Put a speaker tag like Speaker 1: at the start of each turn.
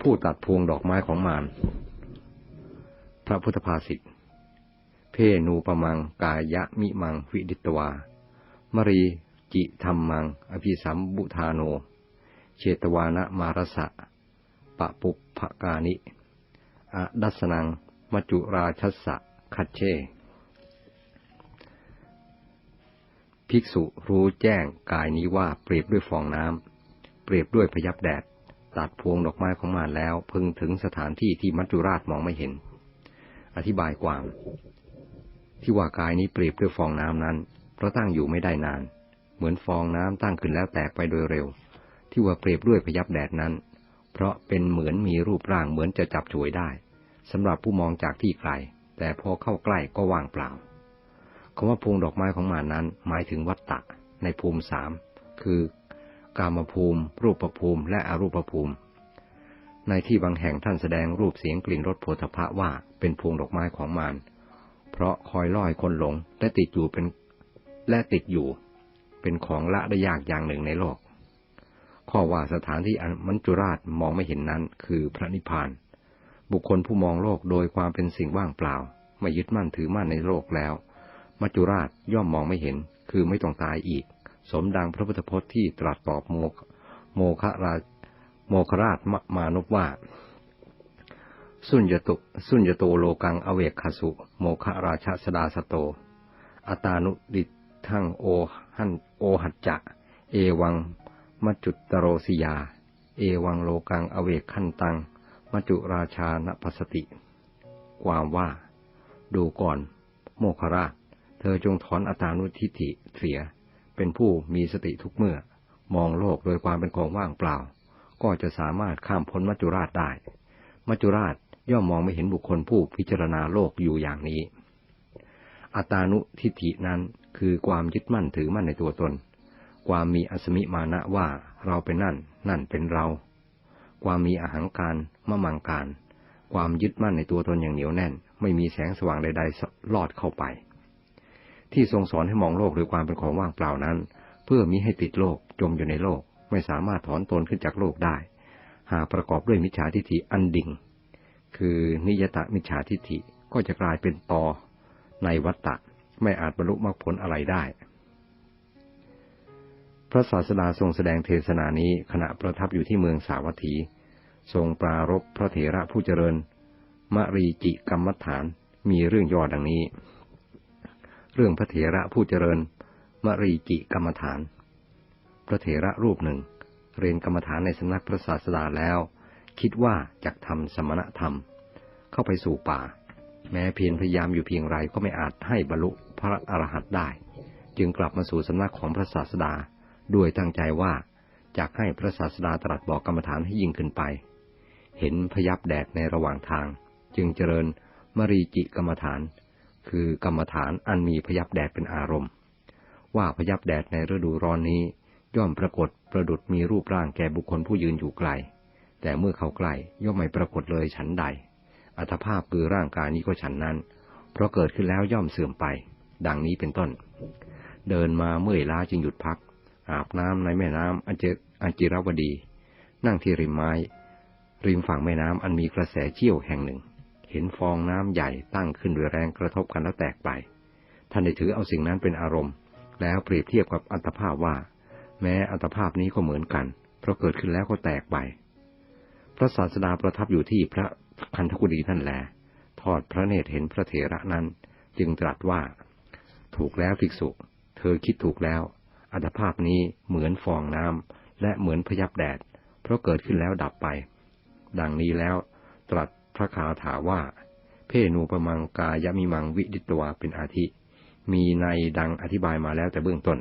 Speaker 1: ผู้ตัดพวงดอกไม้ของมารพระพุทธภาษิตเพนูปมังกายะมิมังวิดิตวามรีจิธรรมัง อภิสัมบุทาโน เชตวานะมารสะปะปุปภกานิอดัสนังมจุราชสะคัจเช ภิกษุรู้แจ้งกายนี้ว่าเปรียบด้วยฟองน้ำ เปรียบด้วยพยับแดด ตัดพวงดอกไม้ของมารแล้วพึงถึงสถานที่ที่มัจจุราชมองไม่เห็น อธิบายความที่ว่ากายนี้เปรียบด้วยฟองน้ำนั้น เพราะตั้งอยู่ไม่ได้นาน เหมือนฟองน้ำตั้งขึ้นแล้วแตกไปโดยเร็ว ที่ว่าเปรียบด้วยพยับแดดนั้น เพราะเป็นเหมือนมีรูปร่างเหมือนจะจับฉวยได้สำหรับผู้มองจากที่ไกล แต่พอเข้าใกล้ก็ว่างเปล่าคำว่าพวงดอกไม้ของมานั้น หมายถึงวัตตะในภูมิสามคือ กามภูมิ รูปภูมิ และอรูปภูมิ ในที่บางแห่งท่านแสดงรูปเสียงกลิ่นรสโผฏฐะว่าเป็นพวงดอกไม้ของมารเพราะคอยล่อยคนหลงและติดอยู่เป็นและติดอยู่ เป็นของละได้ยากอย่างหนึ่งในโลก ข้อว่าสถานที่อันมัญจุราชมองไม่เห็นนั้นคือพระนิพพาน บุคคลผู้มองโลกโดยความเป็นสิ่งว่างเปล่า ไม่ยึดมั่นถือมั่นในโลกแล้ว มัจจุราชย่อมมองไม่เห็นคือไม่ต้องตายอีก สมดังพระพุทธพจน์ที่ตรัสตอบโมโมคราโมคราชมานพว่า สุญญตุสุญญโตโลกังอเวกขสุ โมคราชสดาสโต อตานุดิทั้งโอหันโอหัจจะ เอวังมจุตตโรสิยา เอวังโลกังอเวกขันตัง มจุราชานปัสติ ความว่า ดูก่อน โมคราช เธอจงถอนอัตานุทิฏฐิเสีย เป็นผู้มีสติทุกเมื่อ มองโลกโดยความเป็นของว่างเปล่า ก็จะสามารถข้ามพ้นมัจจุราชได้ มัจจุราชย่อมมองไม่เห็นบุคคลผู้พิจารณาโลกอยู่อย่างนี้ อัตานุทิฏฐินั้นคือความยึดมั่นถือมั่นในตัวตน ความมีอสมิมานะว่าเราเป็นนั่น นั่นเป็นเรา ความมีอาหางการมะมังการ ความยึดมั่นในตัวตนอย่างเหนียวแน่น ไม่มีแสงสว่างใดๆลอดเข้าไป ที่ทรงสอนให้มองโลกหรือความเป็นของว่างเปล่านั้น เพื่อมิให้ติดโลกจมอยู่ในโลก ไม่สามารถถอนตนขึ้นจากโลกได้ หากประกอบด้วยมิจฉาทิฏฐิอันดิ่ง คือนิยตะมิจฉาทิฏฐิก็จะกลายเป็นตอในวัฏฏะไม่อาจบรรลุมรรคผลอะไรได้ พระศาสดาทรงแสดงเทศนานี้ขณะประทับอยู่ที่เมืองสาวัตถี ทรงปรารบพระเถระผู้เจริญ มรีจิกรรมฐานมีเรื่องย่อดังนี้ รื่องพระเถระผู้เจริญ มรีจิกรรมฐาน พระเถระรูปหนึ่ง เรียนกรรมฐานในสำนักพระศาสดาแล้ว คิดว่าจะทำสมณธรรม เข้าไปสู่ป่า แม้เพียรพยายามอยู่เพียงไรก็ไม่อาจให้บรรลุพระอรหันต์ได้ จึงกลับมาสู่สำนักของพระศาสดาด้วยตั้งใจว่าจะให้พระศาสดาตรัสบอกกรรมฐานให้ยิ่งขึ้นไป เห็นพยับแดดในระหว่างทาง จึงเจริญมรีจิกรรมฐาน คือกรรมฐานอันมีพยับแดดเป็นอารมณ์ ว่าพยับแดดในฤดูร้อนนี้ ย่อมปรากฏประดุดมีรูปร่างแก่บุคคลผู้ยืนอยู่ไกล แต่เมื่อเขาใกล้ย่อมไม่ปรากฏเลยฉันใด อัตภาพคือร่างกายนี้ก็ฉันนั้น เพราะเกิดขึ้นแล้วย่อมเสื่อมไป ดังนี้เป็นต้น เดินมาเมื่อยล้าจึงหยุดพัก อาบน้ำในแม่น้ำอันเจอันจิรวดี นั่งที่ริมไม้ ริมฝั่งแม่น้ำอันมีกระแสเชี่ยวแห่งหนึ่ง เห็นฟองน้ำใหญ่ตั้งขึ้นด้วยแรงกระทบกันแล้วแตกไป ท่านได้ถือเอาสิ่งนั้นเป็นอารมณ์ แล้วเปรียบเทียบกับอัตภาพว่า แม้อัตภาพนี้ก็เหมือนกัน เพราะเกิดขึ้นแล้วก็แตกไป พระศาสดาประทับอยู่ที่พระคันธกุฎีนั่นแล ทอดพระเนตรเห็นพระเถระนั้น จึงตรัสว่า ถูกแล้วภิกษุ เธอคิดถูกแล้ว อัตภาพนี้เหมือนฟองน้ำและเหมือนพยับแดด เพราะเกิดขึ้นแล้วดับไป ดังนี้แล้วตรัส พระคาถาว่า เพนูปมังกายมิมังวิดิตวาเป็นอาทิ มีในดังอธิบายมาแล้วแต่เบื้องต้น